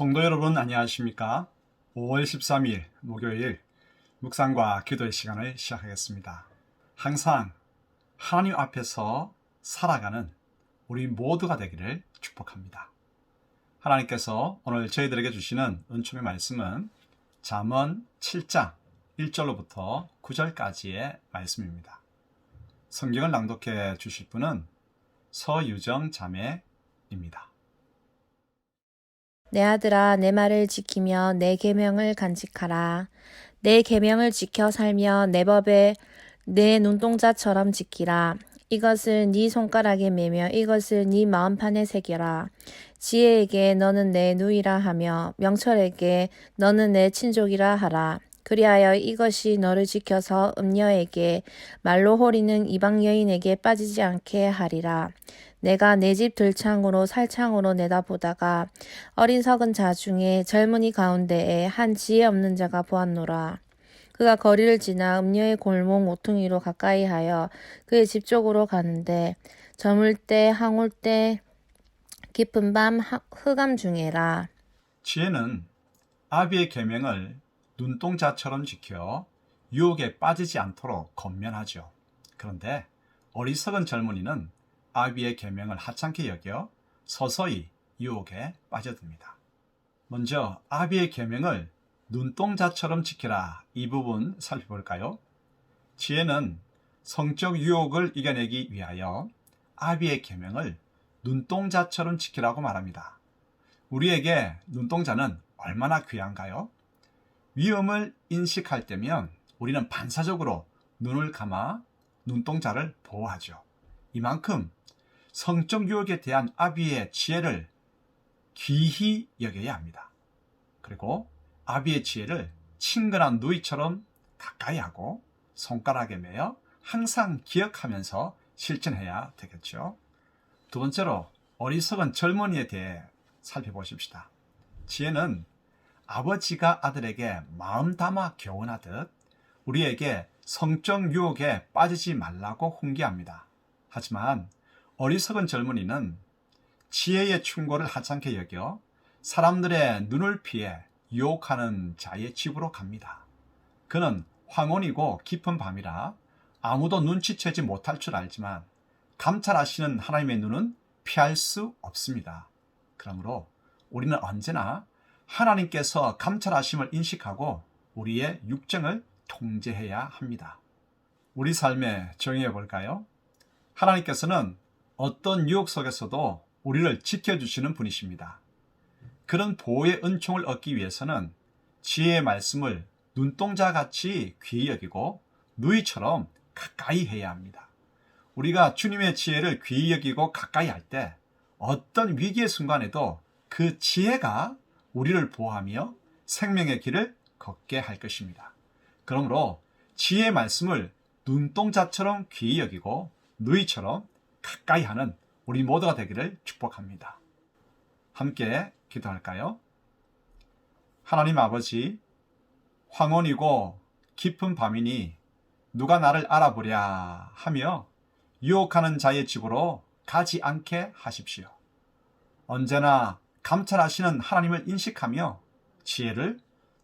성도 여러분 안녕하십니까? 5월 13일 목요일 묵상과 기도의 시간을 시작하겠습니다. 항상 하나님 앞에서 살아가는 우리 모두가 되기를 축복합니다. 하나님께서 오늘 저희들에게 주시는 은총의 말씀은 잠언 7장 1절로부터 9절까지의 말씀입니다. 성경을 낭독해 주실 분은 서유정 자매입니다. 내 아들아 내 말을 지키며 내 계명을 간직하라. 내 계명을 지켜 살며 내 법에 내 눈동자처럼 지키라. 이것을 네 손가락에 매며 이것을 네 마음판에 새겨라. 지혜에게 너는 내 누이라 하며 명철에게 너는 내 친족이라 하라. 그리하여 이것이 너를 지켜서 음녀에게 말로 호리는 이방 여인에게 빠지지 않게 하리라 내가 내 집 들창으로 살창으로 내다보다가 어린 석은 자 중에 젊은이 가운데에 한 지혜 없는 자가 보았노라. 그가 거리를 지나 음녀의 골목 모퉁이로 가까이 하여 그의 집 쪽으로 가는데 저물 때 항올 때 깊은 밤 하- 흑암 중에라. 지혜는 아비의 계명을 눈동자처럼 지켜 유혹에 빠지지 않도록 건면하죠. 그런데 어리석은 젊은이는 아비의 계명을 하찮게 여겨 서서히 유혹에 빠져듭니다. 먼저 아비의 계명을 눈동자처럼 지키라 이 부분 살펴볼까요? 지혜는 성적 유혹을 이겨내기 위하여 아비의 계명을 눈동자처럼 지키라고 말합니다. 우리에게 눈동자는 얼마나 귀한가요? 위험을 인식할 때면 우리는 반사적으로 눈을 감아 눈동자를 보호하죠. 이만큼 성적 유혹에 대한 아비의 지혜를 귀히 여겨야 합니다. 그리고 아비의 지혜를 친근한 누이처럼 가까이 하고 손가락에 매어 항상 기억하면서 실천해야 되겠죠. 두 번째로 어리석은 젊은이에 대해 살펴보십시다. 지혜는 아버지가 아들에게 마음 담아 교훈하듯 우리에게 성적 유혹에 빠지지 말라고 훈계합니다. 하지만 어리석은 젊은이는 지혜의 충고를 하찮게 여겨 사람들의 눈을 피해 유혹하는 자의 집으로 갑니다. 그는 황혼이고 깊은 밤이라 아무도 눈치채지 못할 줄 알지만 감찰하시는 하나님의 눈은 피할 수 없습니다. 그러므로 우리는 언제나 하나님께서 감찰하심을 인식하고 우리의 육정을 통제해야 합니다. 우리 삶에 정의해 볼까요? 하나님께서는 어떤 유혹 속에서도 우리를 지켜주시는 분이십니다. 그런 보호의 은총을 얻기 위해서는 지혜의 말씀을 눈동자 같이 귀히 여기고 누이처럼 가까이 해야 합니다. 우리가 주님의 지혜를 귀히 여기고 가까이 할 때 어떤 위기의 순간에도 그 지혜가 우리를 보호하며 생명의 길을 걷게 할 것입니다. 그러므로 지혜의 말씀을 눈동자처럼 귀히 여기고 누이처럼 가까이 하는 우리 모두가 되기를 축복합니다. 함께 기도할까요? 하나님 아버지, 황혼이고 깊은 밤이니 누가 나를 알아보랴 하며 유혹하는 자의 집으로 가지 않게 하십시오. 언제나 감찰하시는 하나님을 인식하며 지혜를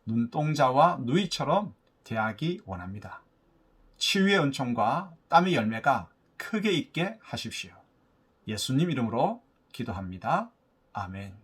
눈동자와 누이처럼 대하기 원합니다. 치유의 은총과 땀의 열매가 크게 있게 하십시오. 예수님 이름으로 기도합니다. 아멘.